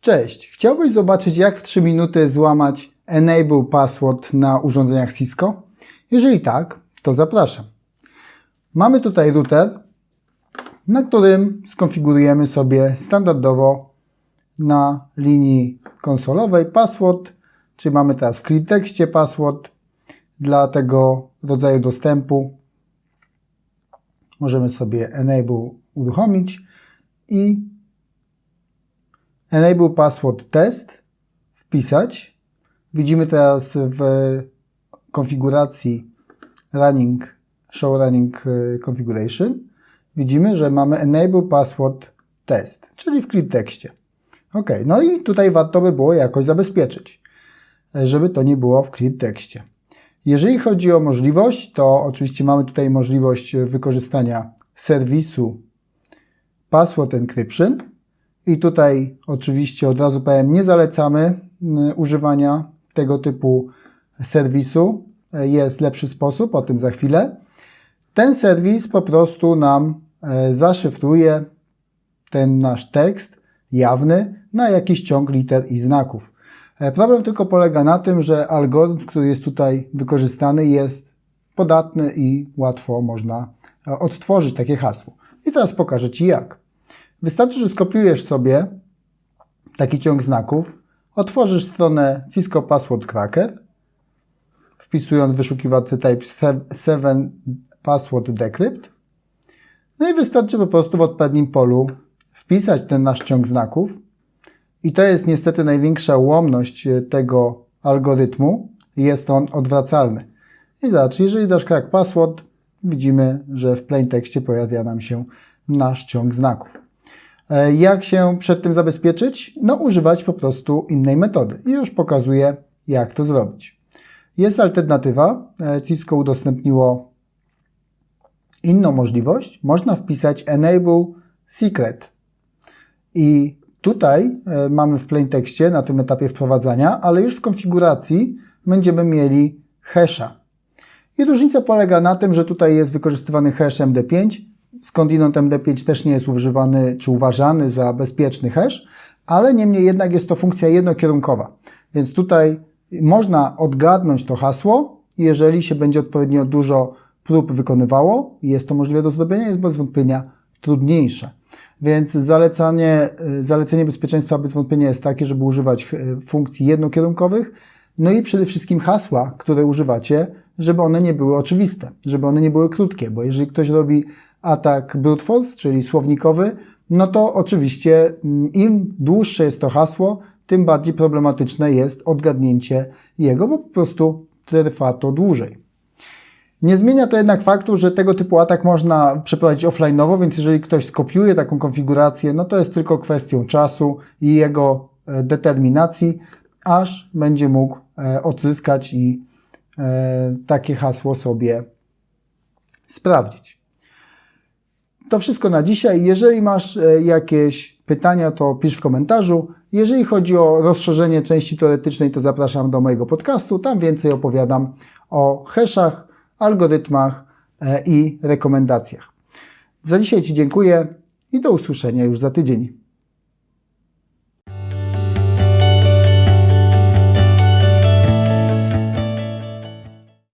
Cześć, chciałbyś zobaczyć jak w 3 minuty złamać Enable Password na urządzeniach Cisco? Jeżeli tak, to zapraszam. Mamy tutaj router, na którym skonfigurujemy sobie standardowo na linii konsolowej password, czyli mamy teraz w tekście password dla tego rodzaju dostępu. Możemy sobie enable uruchomić i enable password test wpisać. Widzimy teraz w konfiguracji running, show running e, configuration, widzimy, że mamy enable password test, czyli w clear tekście. Ok, no i tutaj warto by było jakoś zabezpieczyć, żeby to nie było w clear tekście. Jeżeli chodzi o możliwość, to oczywiście mamy tutaj możliwość wykorzystania serwisu Password Encryption i tutaj oczywiście od razu powiem, nie zalecamy y, używania tego typu serwisu. Jest lepszy sposób, o tym za chwilę. Ten serwis po prostu nam e, zaszyfruje ten nasz tekst jawny na jakiś ciąg liter i znaków. E, Problem tylko polega na tym, że algorytm, który jest tutaj wykorzystany, jest podatny i łatwo można e, odtworzyć takie hasło. I teraz pokażę Ci jak. Wystarczy, że skopiujesz sobie taki ciąg znaków, otworzysz stronę Cisco Password Cracker, wpisując w wyszukiwarce type 7 password decrypt, no i wystarczy po prostu w odpowiednim polu wpisać ten nasz ciąg znaków, i to jest niestety największa ułomność e, tego algorytmu. Jest on odwracalny. I zobacz, jeżeli dasz crack password, widzimy, że w plain tekście pojawia nam się nasz ciąg znaków. E, Jak się przed tym zabezpieczyć? No, używać po prostu innej metody. I już pokazuję, jak to zrobić. Jest alternatywa. E, Cisco udostępniło inną możliwość. Można wpisać enable secret. I Tutaj e, mamy w plain tekście na tym etapie wprowadzania, ale już w konfiguracji będziemy mieli hasha. I różnica polega na tym, że tutaj jest wykorzystywany hash MD5. Skądinąd MD5 też nie jest używany czy uważany za bezpieczny hash, ale niemniej jednak jest to funkcja jednokierunkowa. Więc tutaj można odgadnąć to hasło, jeżeli się będzie odpowiednio dużo prób wykonywało. Jest to możliwe do zrobienia, jest bez wątpienia trudniejsze. Więc zalecanie, zalecenie bezpieczeństwa bez wątpienia jest takie, żeby używać e, funkcji jednokierunkowych, no i przede wszystkim hasła, które używacie, żeby one nie były oczywiste, żeby one nie były krótkie, bo jeżeli ktoś robi atak brute force, czyli słownikowy, no to oczywiście mm, im dłuższe jest to hasło, tym bardziej problematyczne jest odgadnięcie jego, bo po prostu trwa to dłużej. Nie zmienia to jednak faktu, że tego typu atak można przeprowadzić offline'owo, więc jeżeli ktoś skopiuje taką konfigurację, no to jest tylko kwestią czasu i jego e, determinacji, aż będzie mógł e, odzyskać i e, takie hasło sobie sprawdzić. To wszystko na dzisiaj. Jeżeli masz jakieś pytania, to pisz w komentarzu. Jeżeli chodzi o rozszerzenie części teoretycznej, to zapraszam do mojego podcastu. Tam więcej opowiadam o hashach, algorytmach i rekomendacjach. Za dzisiaj Ci dziękuję i do usłyszenia już za tydzień.